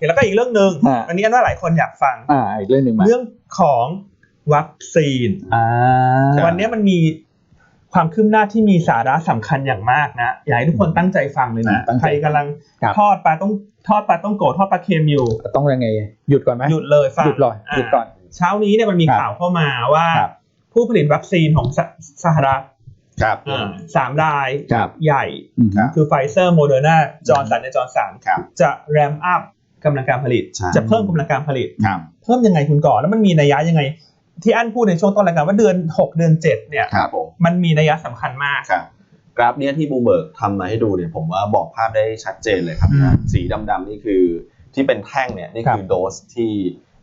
เคแล้วก็อีกเรื่องหนึ่งอ่า อันนี้อันว่าหลายคนอยากฟัง อ่าอีกเรื่องหนึ่งมาเรื่องของวัคซีน อ่าวันนี้มันมีความคืบหน้าที่มีสาระสำคัญอย่างมากนะอยากให้ทุกคนตั้งใจฟังเลยนะตั้งใจใครกำลังครับทอดปลาต้องทอดปลาต้องโกะทอดปลาเค็มอยู่ ต้องยังไง หยุดก่อนไหมหยุดเลยฟังหยุดก่อนหยุดก่อน เช้านี้เนี่ยมันมีครับข่าวเข้ามาว่า ครับผู้ผลิตวัคซีนของสสหรัฐครับ อ่าสามรายครับ ใหญ่ อืม ครับ คือไฟเซอร์โมเดอร์นาจอร์นสันและจอร์นสันครับ จะแรมอัพ กำลังการผลิตใช่จะเพิ่มกำลังการผลิตครับเพิ่มยังไงคุณก่อนแล้วมันมีนัยยะยังไง ที่อันพูดในช่วงต้นรายการว่าเดือน 6 เดือน 7 เนี่ยครับผมมันมีนัยยะสำคัญมากครับกราฟเนี้ยที่บูเบิร์กทำมาให้ดูเนี่ยผมว่าบอกภาพได้ชัดเจนเลยครับอืมนะสีดำๆนี่คือที่เป็นแท่งเนี่ยนี่ครับคือโดสที่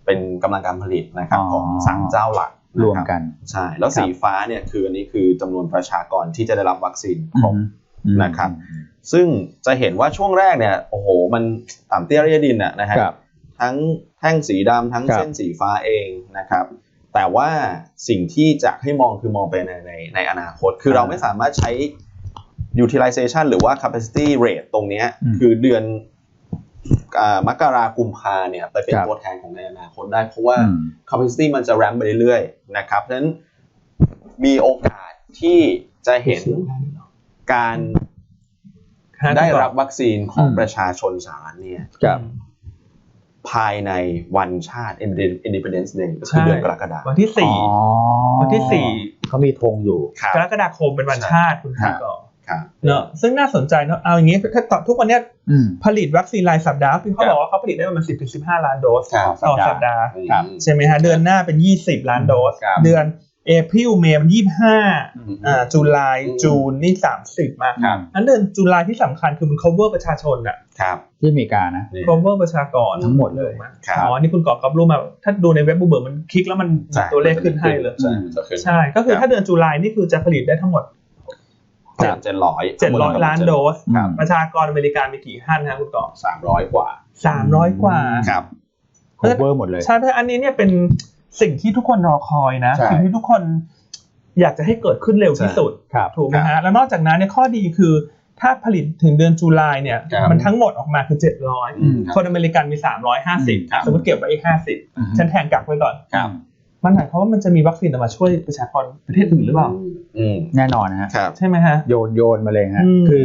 เป็นกำลังการผลิตนะครับอ๋อของสามเจ้าหลักะคบรวมกันใช่แล้วครับสีฟ้าเนี่ยคืออันนี้คือจำนวนประชากรที่จะได้รับวัคซีนครบอืม นะครับ ซึ่งจะเห็นว่าช่วงแรกเนี่ยโอ้โหมันต่ำเตี้ยเรียดินอะนะฮะครับทั้งแท่งสีดำทั้งครับเส้นสีฟ้าเองนะครับ แต่ว่าสิ่งที่จะให้มองคือมองไปในในในอนาคต คือเราไม่สามารถใช้ utilization หรือว่า capacity rate ตรงเนี้ยอืมคือเดือนอ่ามกรากุมภาเนี่ยไปเป็นครับตัวแทนของในอนาคตได้ เพราะว่าอืม capacity มันจะ ramp ไปเรื่อยๆนะครับเพราะฉะนั้นมีโอกาสที่จะเห็นการ ได้รับวัคซีนของอืมประชาชนสหรัฐเนี่ยครับภายในวันชาติ Independence Day ก็ใช่คือเดือนกรกฎาคมวันที่สี่อ๋อวันที่สี่เขามีธงอยู่ครับกรกฎาคมเป็นวันชาติคุณครับก่อนครับเนอะซึ่งน่าสนใจเนอะเอาอย่างงี้ถ้าต่อทุกวันเนี้ยอืมผลิตวัคซีนรายสัปดาห์คือเขาครับบอกว่าเขาผลิตได้ประมาณ10ถึง15ล้านโดสครับต่อสัปดาห์ครับใช่ไหมฮะเดือนหน้าเป็น20ล้านโดสครับเดือน เอพริลเมย์มัน25อืมอ่าจุลายอืมจูนนี่30มาครับอันเดือนจุลายที่สำคัญคือมัน cover ประชาชนอะครับที่อเมริกานะนี่ cover ประชากรทั้งหมดเลยครับอ๋อนี่คุณกอบกับรู้มาถ้าดูในเว็บบูเบิร์มันคลิกแล้วมันใช่ตัวเลขขึ้นให้เลย ใช่มันจะขึ้นใช่ก็คือครับถ้าเดือนจุลายนี่คือจะผลิตได้ทั้งหมดเจ็ดเจ็ดร้อย700ล้านโดสครับประชากรอเมริกามีกี่ท่านนะคุณกอบสามร้อยกว่า300กว่าครับ cover หมดเลยใช่เพราะฉะนั้นอันนี้เนี่ยเป็น สิ่งที่ทุกคนรอคอยนะ ใช่ สิ่งที่ทุกคนอยากจะให้เกิดขึ้นเร็วที่สุด ครับ ถูกไหมฮะ แล้วนอกจากนั้นเนี่ยข้อดีคือ ถ้าผลิตถึงเดือนจุลายเนี่ย ครับมันทั้งหมดออกมาคือ อืม700คนอเมริกันมี ครับ350สมมติเก็บไว้อีก อืม50 ฉันแทงกักไว้ก่อน ครับ มันหมายความว่ามันจะมีวัคซีนออกมาช่วยประชากรประเทศอื่นหรือเปล่า อืมแน่นอนนะฮะ ครับ ใช่ไหมฮะ โยนโยนมาเลยฮะ อืม คือ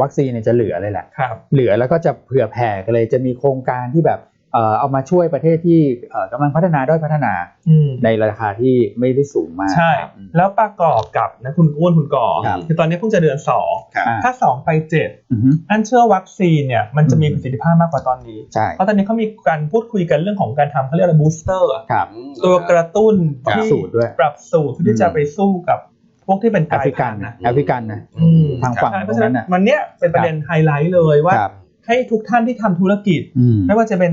วัคซีนเนี่ยจะเหลือเลยแหละ ครับ เหลือแล้วก็จะเผื่อแผ่กันเลยจะมีโครงการที่แบบ เอ่อเอามาช่วยประเทศที่เอ่อกำลังพัฒนาด้อยพัฒนาอืมในราคาที่ไม่ได้สูงมากใช่ครับอืมแล้วประกอบกับนะคุณอ้วนคุณก่อครับคือตอนนี้เพิ่งจะเดือนสองครับอ่าถ้าสองไปเจ็ดอือฮึอันเชื่อวัคซีนเนี่ยมันจะมีอืมประสิทธิภาพมากกว่าตอนนี้ใช่เพราะตอนนี้เขามีการพูดคุยกันเรื่องของการทำเขาเรียกอะไรบูสเตอร์ครับตัวกระตุ้นปรับที่สูตรด้วยปรับสูตรเพื่อที่จะไปสู้กับพวกที่เป็นแอฟริกันลายพันธุ์นะนะแอฟริกันนะอืมทางฝั่งใช่เพตรราะงฉะนั้นั้นนน่ะมันเนี้ยเป็นประเด็นไฮไลท์เลยว่าครับ ให้ทุกท่านที่ทำธุรกิจอืมไม่ว่าจะเป็น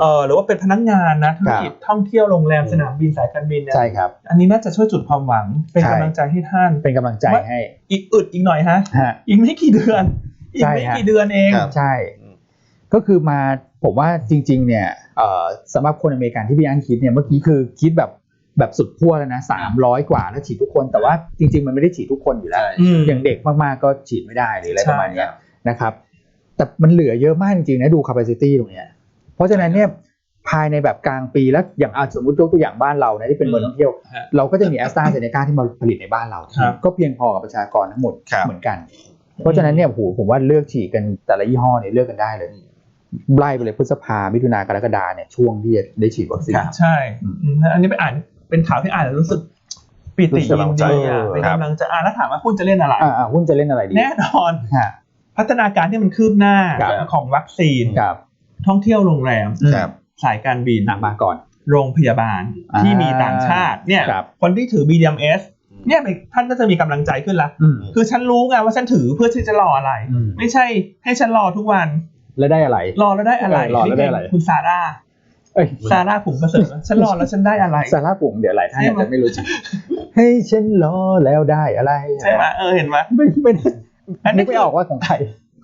เอ่อหรือว่าเป็นพนักงานนะธุรกิจท่องเที่ยวโรงแรมอืมสนามบินสายการบินเนี่ยใช่ครับอันนี้น่าจะช่วยจุดความหวังเป็นใช่กำลังใจให้ท่านเป็นกำลังใจให้ อีกอึดอีกหน่อยฮะฮะอีกไม่กี่เดือนอีกใช่ไม่ฮะกี่เดือนเองครับใช่ ก็คือมาผมว่าจริง ๆ เนี่ยเอ่อสำหรับคนอเมริกันที่พี่อันคิดเนี่ยเมื่อกี้คือคิดแบบแบบสุดขั้วแล้วนะสามร้อยกว่าแล้วฉีดทุกคน แต่ว่าจริง ๆ มันไม่ได้ฉีดทุกคนอยู่แล้วใช่อืมอย่างเด็กมากๆก็ฉีดไม่ได้หรืออะไรใช่ประมาณเนี้ยนะครับ แต่มันเหลือเยอะมากจริงๆนะดู capacity ตรงเนี้ยเพราะฉะนั้นเนี่ยภายในแบบกลางปีแล้วอย่างอะสมมติยกตัวอย่างบ้านเรานะที่เป็นเมืองท่องเที่ยวฮะเราก็จะมีแอสตราเซเนกาที่มาผลิตในบ้านเราครับก็เพียงพอกับประชากรทั้งหมดครับเหมือนกัน เพราะฉะนั้นเนี่ยโอ้โหผมว่าเลือกฉีดกันแต่ละยี่ห้อเนี่ยเลือกกันได้เลยไล่ไปเลยพฤษภามิถุนากรกฎาเนี่ยช่วงที่จะได้ฉีดวัคซีนครับใช่อืมอืมอันนี้ไปอ่านเป็นข่าวที่อ่านแล้วรู้สึกปิติรู้สึกยินดีอะเออเป็นกำลังจะอ่านแล้วถามว่าหุ้นจะเล่นอะไรอ่าอ่าหุ้นจะเล่นอะไรดีแน่นอนฮะ พัฒนาการที่มันคืบหน้าครับ ของวัคซีนกับท่องเที่ยวโรงแรม ครับสายการบิน หนักมาก่อน โรงพยาบาลอ่าที่มีต่างชาติเนี่ยครับ คนที่ถือ BDMs เนี่ยท่านก็จะมีกำลังใจขึ้นละอืมคือฉันรู้ไงว่าฉันถือเพื่อที่จะรออะไร อืมไม่ใช่ให้ฉันรอทุกวัน แล้วได้อะไร รอแล้วได้อะไรเออรอแล้วได้อะไร คุณซาร่าเอ้ยซาร่าผมประเสริฐฉันรอแล้วฉันได้อะไรซาร่าปุ่งเดี๋ยวหลายท่านใช่อาจไหมจะไม่รู้จักให้ฉันรอแล้วได้อะไรใช่ไหมเออเห็นไหมไม่ไม่ อันนี้นึกไม่ออกว่าของใคร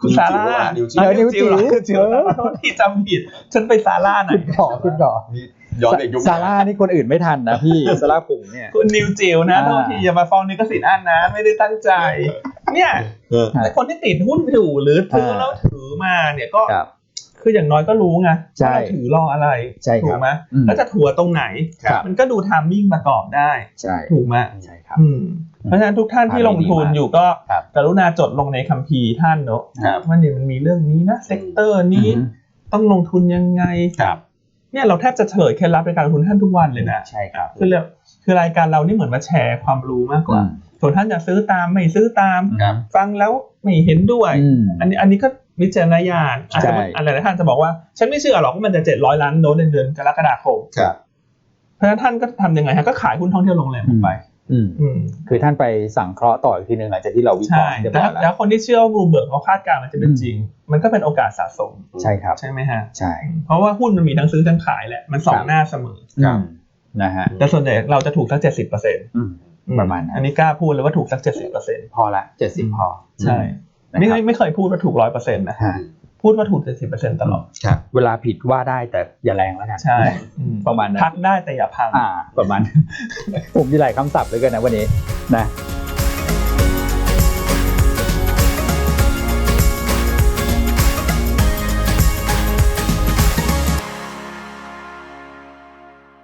คุณซาร่านิ้วจิ๋วเออนิ้วจิ๋วเหรอนิ้วจิ๋วเออขอโทษที่จำผิด ฉันไปซาร่าไหนคุณก่อคุณก่อนี่ย้อนเด็กยุคซาร่านี่คนอื่นไม่ทันนะพี่ซาร่าปุ่งเนี่ยคุณนิวจิวนะอ่าโทษทีอย่ามาฟ้องนิกสิทธิ์อันนะ ไม่ได้ตั้งใจ เนี่ยเออไอคนที่ติดหุ้นอยู่หรือถืออ่าแล้วถือมาเนี่ยก็ ครับคืออย่างน้อยก็รู้ไงใช่ว่าเราถือรออะไรใช่ครับถูกไหมอืมแล้วจะถัวตรงไหนครับมันก็ดูทามมิ่งประกอบได้ใช่ถูกไหมใช่ครับอืมเพราะฉะนั้นทุกท่านที่ลงทุนอยู่ก็ครับกรุณาจดลงในคัมภีร์ท่านเนอะครับว่าเนี่ยมันมีเรื่องนี้นะเซกเตอร์นี้อืมต้องลงทุนยังไงครับเนี่ยเราแทบจะเฉลยเคล็ดลับในการลงทุนท่านทุกวันเลยนะใช่ครับคือเรื่องคือรายการเรานี่เหมือนมาแชร์ความรู้มากกว่าอืมส่วนท่านจะซื้อตามไม่ซื้อตามครับฟังแล้วไม่เห็นด้วยอืมอันนี้อันนี้ก็ วิจารณญาณอาจใช่จะอะไรหลายท่านจะบอกว่า ฉันไม่เชื่อหรอกว่ามันจะเจ็ดร้อยล้านโดสในเดือนกรกฎาคมครับเพราะฉะนั้นท่านก็ทำยังไงฮะก็ขายหุ้นท่องเที่ยวโรงแรมออกไปอืมอืมคือท่านไปสั่งเคราะห์ต่ออีกทีหนึ่งหลังจากที่เราวิเคราะใช่ห์เรียบแต่ร้อถ้ายแล้วแล้วคนที่เชื่อว่าบลูเบิร์กเขาคาดการณ์มันจะเป็นอืมจริง มันก็เป็นโอกาสสะสมใช่ครับ ใช่ไหมฮะใช่เพราะว่าหุ้นมันมีทั้งซื้อทั้งขายแหละมันสอคงรับหน้าเสมอครับอืมนะฮะแต่ส่วนใหญ่เราจะถูกสักเจ็ดสิบเปอร์เซ็นต์อืมประมาณนั้นอันนี้กล้าพูดเลยว่าถูกสักเจ็ดสิบเปอร์เซ็นต์พอละเจ็ดสิบพอใช่นะ ไม่ครับไม่ไม่เคยพูดว่าถูกร้อยเปอร์เซ็นต์นะฮะพูดว่าถูกเจ็ดสิบเปอร์เซ็นต์ตลอดครับเวลาผิดว่าได้แต่อย่าแรงแล้วกันใช่ประมาณนั้นพักได้แต่อย่าพังอ่าประมาณ ผมมีหลายคำศัพท์เลยกันนะวันนี้นะ